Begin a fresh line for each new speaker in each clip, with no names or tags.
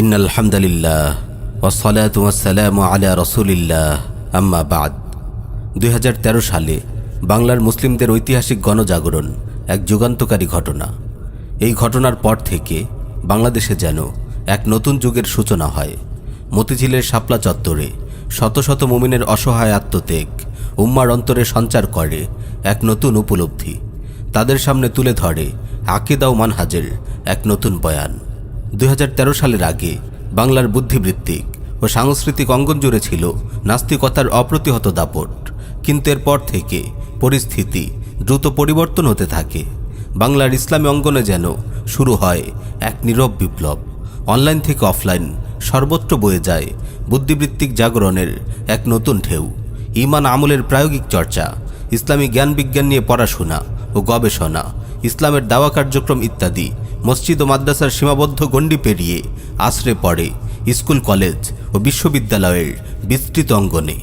In আলহামদুলিল্লাহ ওসলাত ওয়াসালাম আলা রসুলিল্লাহ। আম্মা বাদ। দুই হাজার তেরো সালে বাংলার মুসলিমদের ঐতিহাসিক গণজাগরণ এক যুগান্তকারী ঘটনা। এই ঘটনার পর থেকে বাংলাদেশে যেন এক নতুন যুগের সূচনা হয়। মতিঝিলের শাপলা চত্বরে শত শত মুমিনের অসহায় আত্মত্যাগ উম্মার অন্তরে সঞ্চার করে এক নতুন উপলব্ধি। তাদের সামনে তুলে ধরে আকিদা ও মানহাজের এক নতুন বয়ান। দুই হাজার তেরো সালের আগে বাংলার বুদ্ধিবৃত্তিক ও সাংস্কৃতিক অঙ্গন জুড়ে ছিল নাস্তিকতার অপ্রতিহত দাপট। কিন্তু এরপর থেকে পরিস্থিতি দ্রুত পরিবর্তন হতে থাকে। বাংলার ইসলামী অঙ্গনে যেন শুরু হয় এক নীরব বিপ্লব। অনলাইন থেকে অফলাইন সর্বত্র বয়ে যায় বুদ্ধিবৃত্তিক জাগরণের এক নতুন ঢেউ। ইমান আমলের প্রায়োগিক চর্চা, ইসলামী জ্ঞান বিজ্ঞান নিয়ে পড়াশোনা ও গবেষণা, ইসলামের দাওয়া কার্যক্রম ইত্যাদি মসজিদ ও মাদ্রাসার সীমাবদ্ধ গণ্ডি পেরিয়ে আশ্রে পড়ে স্কুল, কলেজ ও বিশ্ববিদ্যালয়ের বিস্তৃত অঙ্গনে।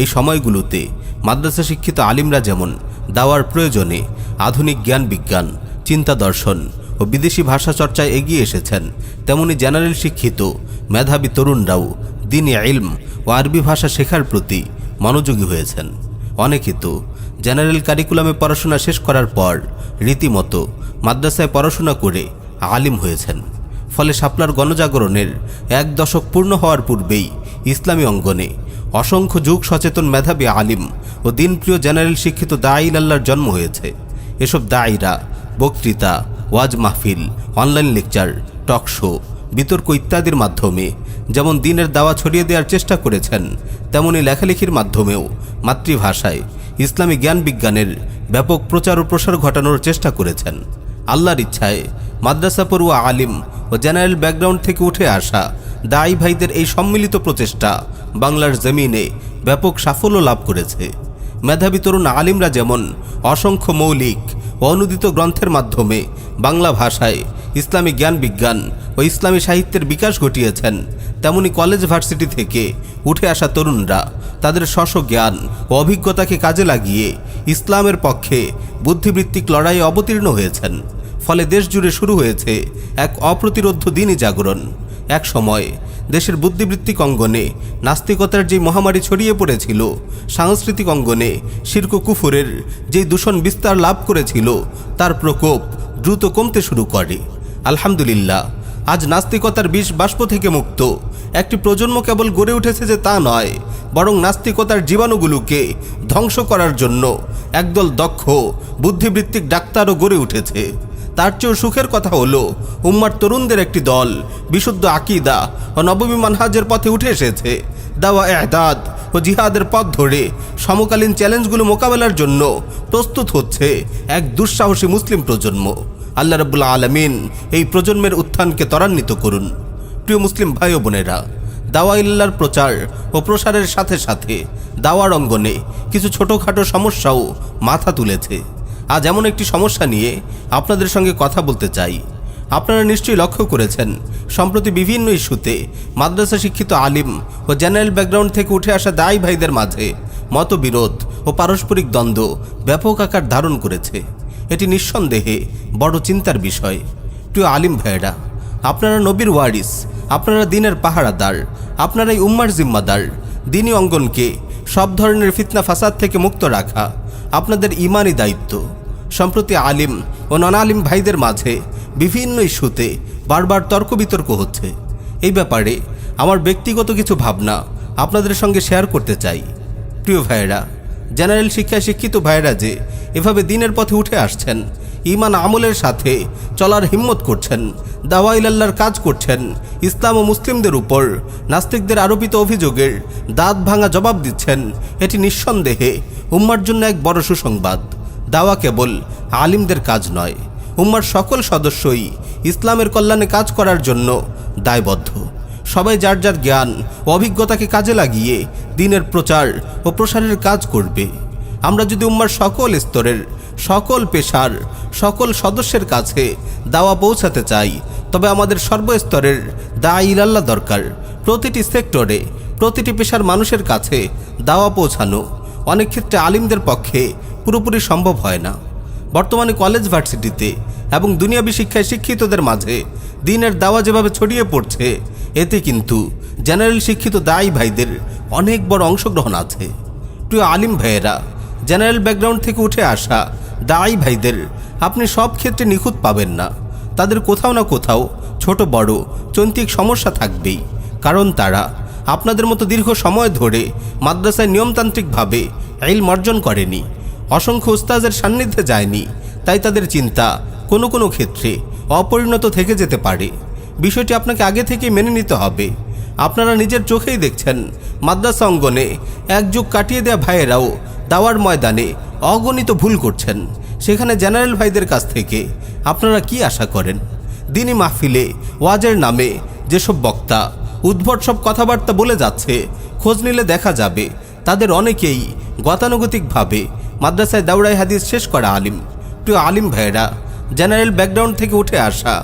এই সময়গুলোতে মাদ্রাসা শিক্ষিত আলিমরা যেমন দাওয়ার প্রয়োজনে আধুনিক জ্ঞান বিজ্ঞান, চিন্তা দর্শন ও বিদেশি ভাষা চর্চায় এগিয়ে এসেছেন, তেমনি জেনারেল শিক্ষিত মেধাবী তরুণরাও দিনে ইলম ও আরবি ভাষা শেখার প্রতি মনোযোগী হয়েছেন। অনেকে তো জেনারেল কারিকুলামে পড়াশোনা শেষ করার পর রীতিমতো মাদ্রাসায় পড়াশোনা করে আলিম হয়েছেন। ফলে শাপলার গণজাগরণের এক দশক পূর্ণ হওয়ার পূর্বেই ইসলামী অঙ্গনে অসংখ্য যুগ সচেতন মেধাবী আলিম ও দিনপ্রিয় জেনারেল শিক্ষিত দাঈল আল্লাহর জন্ম হয়েছে। এসব দায়ীরা বক্তৃতা, ওয়াজ মাহফিল, অনলাইন লেকচার, টক শো, বিতর্ক ইত্যাদির মাধ্যমে যেমন দিনের দাওয়া ছড়িয়ে দেওয়ার চেষ্টা করেছেন, তেমনি লেখালেখির মাধ্যমেও মাতৃভাষায় ইসলামী জ্ঞান বিজ্ঞানের ব্যাপক প্রচার ও প্রসার ঘটানোর চেষ্টা করেছেন। আল্লাহর ইচ্ছায় মাদ্রাসা পড়ুয়া আলিম ও জেনারেল ব্যাকগ্রাউন্ড থেকে উঠে আসা দায়ী ভাইদের এই সম্মিলিত প্রচেষ্টা বাংলার জমিনে ব্যাপক সাফল্য লাভ করেছে। মেধাবী তরুণ আলিমরা যেমন অসংখ্য মৌলিক ও অনুদিত গ্রন্থের মাধ্যমে বাংলা ভাষায় ইসলামী জ্ঞান বিজ্ঞান ও ইসলামী সাহিত্যের বিকাশ ঘটিয়েছেন, তেমনি কলেজ ভার্সিটি থেকে উঠে আসা তরুণরা তাদের স্বস্ব জ্ঞান ও অভিজ্ঞতাকে কাজে লাগিয়ে ইসলামের পক্ষে বুদ্ধিবৃত্তিক লড়াইয়ে অবতীর্ণ হয়েছেন। ফলে দেশ জুড়ে শুরু হয়েছে এক অপ্রতিরোধ্য দিনই জাগরণ। এক সময় দেশের বুদ্ধিবৃত্তিক অঙ্গনে নাস্তিকতার যে মহামারী ছড়িয়ে পড়েছিল, সাংস্কৃতিক অঙ্গনে শির্ক কুফুরের যেই দূষণ বিস্তার লাভ করেছিল, তার প্রকোপ দ্রুত কমতে শুরু করে। আলহামদুলিল্লাহ, আজ নাস্তিকতার বিষ বাষ্প থেকে মুক্ত। একটি প্রজন্ম কেবল গড়ে উঠেছে যে তা নয়, বরং নাস্তিকতার জীবাণুগুলোকে ধ্বংস করার জন্য একদল দক্ষ, বুদ্ধিবৃত্তিক ডাক্তারও গড়ে উঠেছে। তার চেয়েও সুখের কথা হলো, উম্মার তরুণদের একটি দল, বিশুদ্ধ আকিদা ও নবমী মানহাজের পথে উঠে এসেছে। দাওয়া এহদাদ ও জিহাদের পথ ধরে সমকালীন চ্যালেঞ্জগুলো মোকাবেলার জন্য প্রস্তুত হচ্ছে এক দুঃসাহসী মুসলিম প্রজন্ম। আল্লাহ রবুল্লা আলমিন এই প্রজন্মের উত্থানকে ত্বরান্বিত করুন। প্রিয় মুসলিম ভাই বোনেরা, দাওয়া ইল্লার প্রচার ও প্রসারের সাথে সাথে দাওয়ার অঙ্গনে কিছু ছোটোখাটো সমস্যাও মাথা তুলেছে। আজ এমন একটি সমস্যা নিয়ে আপনাদের সঙ্গে কথা বলতে চাই। আপনারা নিশ্চয়ই লক্ষ্য করেছেন, সম্প্রতি বিভিন্ন ইস্যুতে মাদ্রাসা শিক্ষিত আলিম ও জেনারেল ব্যাকগ্রাউন্ড থেকে উঠে আসা দায়ী ভাইদের মাঝে মতবিরোধ ও পারস্পরিক দ্বন্দ্ব ব্যাপক আকার ধারণ করেছে। এটি নিঃসন্দেহে বড় চিন্তার বিষয়। প্রিয় আলিম ভাইয়েরা, আপনারা নবীর ওয়ারিস, আপনারা দিনের পাহারাদার, আপনারা এই উম্মার জিম্মাদার, দিনী অঙ্গনকে সব ধরনের ফিতনা ফাসাদ থেকে মুক্ত রাখা আপনাদের ইমানই দায়িত্ব। সম্প্রতি আলিম ও নন আলিম ভাইদের মাঝে বিভিন্ন ইস্যুতে বারবার তর্ক বিতর্ক হচ্ছে। এই ব্যাপারে আমার ব্যক্তিগত কিছু ভাবনা আপনাদের সঙ্গে শেয়ার করতে চাই। প্রিয় ভাইয়েরা, জেনারেল শিক্ষায় শিক্ষিত ভাইয়েরা যে এভাবে দিনের পথে উঠে আসছেন ইমান আমলের সাথে চলার হিম্মত করছেন দাওয়াইলাল্লার কাজ করছেন, ইসলাম ও মুসলিমদের উপর নাস্তিকদের আরোপিত অভিযোগের দাঁত ভাঙা জবাব দিচ্ছেন, এটি নিঃসন্দেহে উম্মার জন্য এক বড় সুসংবাদ। দাওয়া কেবল আলিমদের কাজ নয়। উম্মার সকল সদস্যই ইসলামের কল্যাণে কাজ করার জন্য দায়বদ্ধ। সবাই যার যার জ্ঞান ও অভিজ্ঞতাকে কাজে লাগিয়ে দিনের প্রচার ও প্রসারের কাজ করবে। আমরা যদি উম্মার সকল স্তরের, সকল পেশার, সকল সদস্যের কাছে দাওয়া পৌঁছাতে চাই, তবে আমাদের সর্বস্তরের দা ইলাল্লা দরকার। প্রতিটি সেক্টরে, প্রতিটি পেশার মানুষের কাছে দাওয়া পৌঁছানো, অনেক ক্ষেত্রে আলিমদের পক্ষে পুরোপুরি সম্ভব হয় না। বর্তমানে কলেজ ভার্সিটিতে এবং দুনিয়াবী শিক্ষায় শিক্ষিতদের মাঝে দিনের দাওয়া যেভাবে ছড়িয়ে পড়ছে, এতে কিন্তু জেনারেল শিক্ষিত দায়ী ভাইদের অনেক বড় অংশগ্রহণ আছে। প্রিয় আলিম ভাইয়েরা জেনারেল ব্যাকগ্রাউন্ড থেকে উঠে আসা দায়ী ভাইদের আপনি সব ক্ষেত্রে নিখুঁত পাবেন না। তাদের কোথাও না কোথাও ছোট, বড়, চৈন্তিক সমস্যা থাকবেই। কারণ তারা আপনাদের মতো দীর্ঘ সময় ধরে মাদ্রাসায় নিয়মতান্ত্রিকভাবে আইল অর্জন করেনি। অসংখ্য উস্তাজের সান্নিধ্যে যায়নি, তাই তাদের চিন্তা কোনো কোনো ক্ষেত্রে অপরিণত থেকে যেতে পারে। বিষয়টি আপনাকে আগে থেকে মেনে নিতে হবে। আপনারা নিজের চোখেই দেখছেন, মাদ্রাসা অঙ্গনে এক যুগ কাটিয়ে দেওয়া ভাইয়েরাও দাওয়ার ময়দানে অগণিত ভুল করছেন। সেখানে জেনারেল ভাইদের কাছ থেকে আপনারা কি আশা করেন? দিনই মাহফিলে ওয়াজের নামে যেসব বক্তা উদ্ভট সব কথাবার্তা বলে যাচ্ছে, খোঁজ নিলে দেখা যাবে, তাদের অনেকেই গতানুগতিকভাবে মাদ্রাসায় দাউড়াই হাদিস শেষ করা আলিম। প্রিয় আলিম ভাইয়েরা, জেনারেল ব্যাকগ্রাউন্ড থেকে উঠে আসা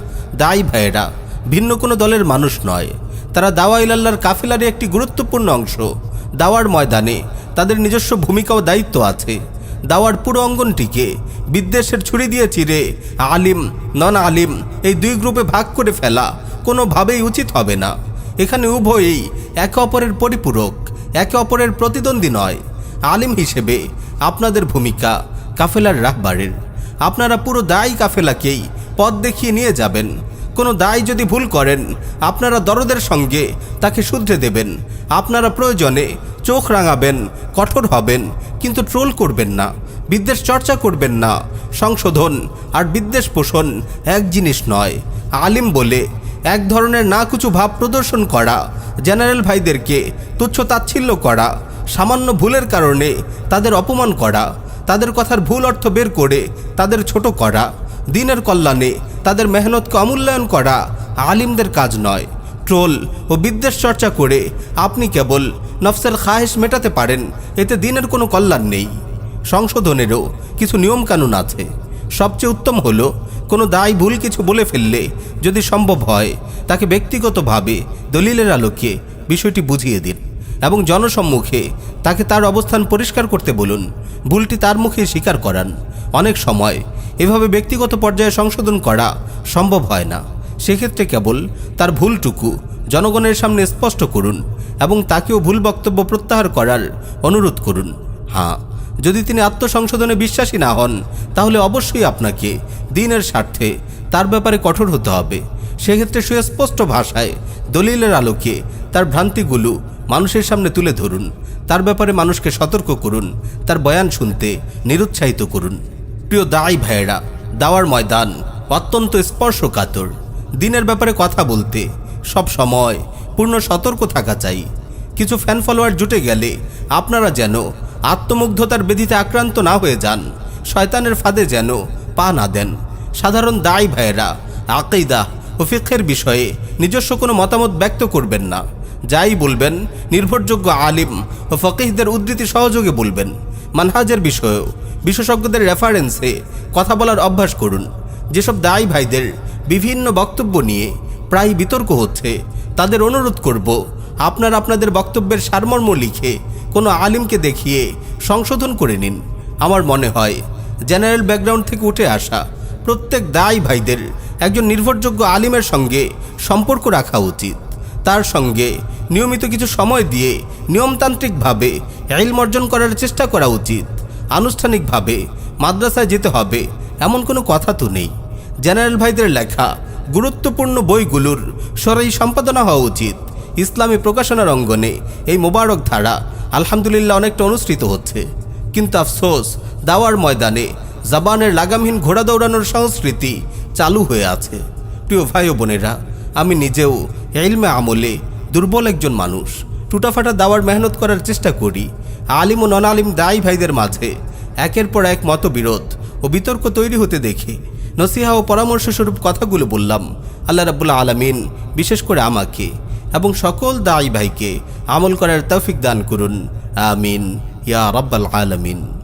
দায়ী ভাইয়েরা, ভিন্ন কোনো দলের মানুষ নয়। তারা দাওয়া ইলাল্লার কাফিলারই একটি গুরুত্বপূর্ণ অংশ। দাওয়ার ময়দানে তাদের নিজস্ব ভূমিকা ও দায়িত্ব আছে। দাওয়ার পুরো অঙ্গনটিকে বিদ্বেষের ছুরি দিয়ে চিরে আলিম, নন আলিম এই দুই গ্রুপে ভাগ করে ফেলা কোনোভাবেই উচিত হবে না। এখানে উভয়ই একে অপরের পরিপূরক, একে অপরের প্রতিদ্বন্দ্বী নয়। আলিম হিসেবে আপনাদের ভূমিকা কাফেলার রাহবারের। আপনারা পুরো দায়ী কাফেলাকেই পথ দেখিয়ে নিয়ে যাবেন। কোনো দায় যদি ভুল করেন, আপনারা দরদের সঙ্গে তাকে শুধরে দেবেন। আপনারা প্রয়োজনে চোখ রাঙাবেন, কঠোর হবেন, কিন্তু ট্রোল করবেন না, বিদ্বেষ চর্চা করবেন না। সংশোধন আর বিদ্বেষ পোষণ এক জিনিস নয়। আলিম বলে এক ধরনের না কিছু ভাব প্রদর্শন করা, জেনারেল ভাইদেরকে তুচ্ছ তাচ্ছিল্য করা সামান্য ভুলের কারণে তাদের অপমান করা, তাদের কথার ভুল অর্থ বের করে তাদের ছোট করা, দিনের কল্যাণে তাদের মেহনতকে অমূল্যায়ন করা আলিমদের কাজ নয়। ট্রোল ও বিদ্বেষ চর্চা করে আপনি কেবল নফসের খাহেশ মেটাতে পারেন, এতে দিনের কোনো কল্যাণ নেই। সংশোধনেরও কিছু নিয়মকানুন আছে। সবচেয়ে উত্তম হলো, কোনো দায় ভুল কিছু বলে ফেললে যদি সম্ভব হয়, তাকে ব্যক্তিগতভাবে দলিলের আলোকে বিষয়টি বুঝিয়ে দিন। এবং জনসম্মুখে তাকে তার অবস্থান পরিষ্কার করতে বলুন। ভুলটি তার মুখে স্বীকার করান। অনেক সময় এভাবে ব্যক্তিগত পর্যায়ে সংশোধন করা সম্ভব হয় না। সেক্ষেত্রে কেবল তার ভুলটুকু জনগণের সামনে স্পষ্ট করুন এবং তাকেও ভুল বক্তব্য প্রত্যাহার করার অনুরোধ করুন। হ্যাঁ যদি তিনি আত্মসংশোধনে বিশ্বাসী না হন, তাহলে অবশ্যই আপনাকে দিনের স্বার্থে তার ব্যাপারে কঠোর হতে হবে। সেক্ষেত্রে সুস্পষ্ট ভাষায় দলিলের আলোকে তার ভ্রান্তিগুলো মানুষের সামনে তুলে ধরুন। তার ব্যাপারে মানুষকে সতর্ক করুন। তার বয়ান শুনতে নিরুৎসাহিত করুন। প্রিয় দায়ী ভাইয়েরা, দাওয়ার ময়দান অত্যন্ত স্পর্শকাতর। দিনের ব্যাপারে কথা বলতে সব সময় পূর্ণ সতর্ক থাকা চাই। কিছু ফ্যান ফলোয়ার জুটে গেলে আপনারা যেন আত্মমুগ্ধতার বেধিতে আক্রান্ত না হয়ে যান। শয়তানের ফাঁদে যেন পা না দেন। সাধারণ দায়ী ভাইয়েরা আকেইদা ও ফিক্ষের বিষয়ে নিজস্ব কোনো মতামত ব্যক্ত করবেন না। যাই বলবেন, নির্ভরযোগ্য আলিম ও ফকিহদের উদ্ধৃতি সহযোগে বলবেন। মানহাজের বিষয়েও বিশেষজ্ঞদের রেফারেন্সে কথা বলার অভ্যাস করুন। যেসব দায়ী ভাইদের বিভিন্ন বক্তব্য নিয়ে প্রায় বিতর্ক হচ্ছে, তাদের অনুরোধ করব, আপনারা আপনাদের বক্তব্যের সারমর্ম লিখে কোনো আলিমকে দেখিয়ে সংশোধন করে নিন। আমার মনে হয় জেনারেল ব্যাকগ্রাউন্ড থেকে উঠে আসা প্রত্যেক দায়ী ভাইদের একজন নির্ভরযোগ্য আলিমের সঙ্গে সম্পর্ক রাখা উচিত। তার সঙ্গে নিয়মিত কিছু সময় দিয়ে নিয়মতান্ত্রিকভাবে এলম অর্জন করার চেষ্টা করা উচিত। আনুষ্ঠানিকভাবে মাদ্রাসায় যেতে হবে, এমন কোনো কথা তো নেই। জেনারেল ভাইদের লেখা গুরুত্বপূর্ণ বইগুলোর সরাই সম্পাদনা হওয়া উচিত। ইসলামী প্রকাশনার অঙ্গনে এই মোবারক ধারা আলহামদুলিল্লাহ অনেকটা অনুষ্ঠিত হচ্ছে। কিন্তু আফসোস, দাওয়ার ময়দানে জাবানের লাগামহীন ঘোড়া দৌড়ানোর সংস্কৃতি চালু হয়ে আছে। প্রিয় ভাই ও বোনেরা, আমি নিজেও এলমে আমলে দুর্বল একজন মানুষ। টুটাফাটা দাওয়ার মেহনত করার চেষ্টা করি। আলিম ও নন আলিম দায়ী ভাইদের মাঝে একের পর এক মতবিরোধ ও বিতর্ক তৈরি হতে দেখে নসিহা ও পরামর্শ স্বরূপ কথাগুলো বললাম, আল্লাহ রাবুল্লাহ আলমিন বিশেষ করে আমাকে এবং সকল দায়ী ভাইকে আমল করার তৌফিক দান করুন। আমিন। ইয়া রব্বাল আলমিন।